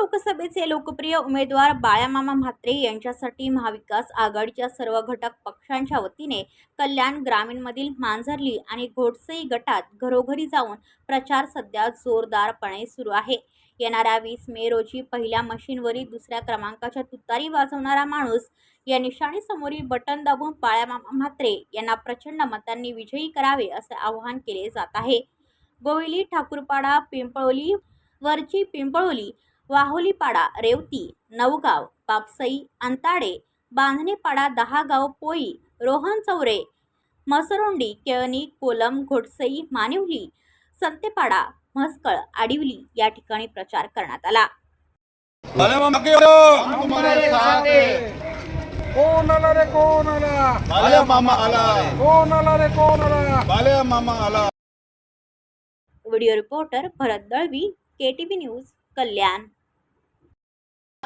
लोकसभेचे लोकप्रिय उमेदवार बाळामामा म्हात्रे यांच्यासाठी महाविकास आघाडीच्या सर्व घटक पक्षांच्या वतीने कल्याण ग्रामीणमधील मांजरली आणि घोडसई गटात घरोघरी जाऊन प्रचार सध्या जोरदारपणे सुरू आहे. येणाऱ्या वीस मे रोजी पहिल्या मशीनवरील दुसऱ्या क्रमांकाच्या तुतारी वाजवणारा माणूस या निशाणीसमोरील बटन दाबून बाळामामा म्हात्रे यांना प्रचंड मतांनी विजयी करावे असे आवाहन केले जात आहे. गोविली ठाकूरपाडा पिंपळोली वरची पिंपळोली वाहोलीपाडा रेवती नवगाव पापसई अंताडे बांधणेपाडा दहागाव पोई रोहन चौरे मसरोंडी केळणी कोलम घोटसई मानिवली संतेपाडा म्हसकळ आडिवली या ठिकाणी प्रचार करण्यात आला. कोण आला रे कोण आला भले मामा आला. कोण आला रे कोण आला भले मामा आला. Video reporter Bharat Dalvi KTV news Kalyan.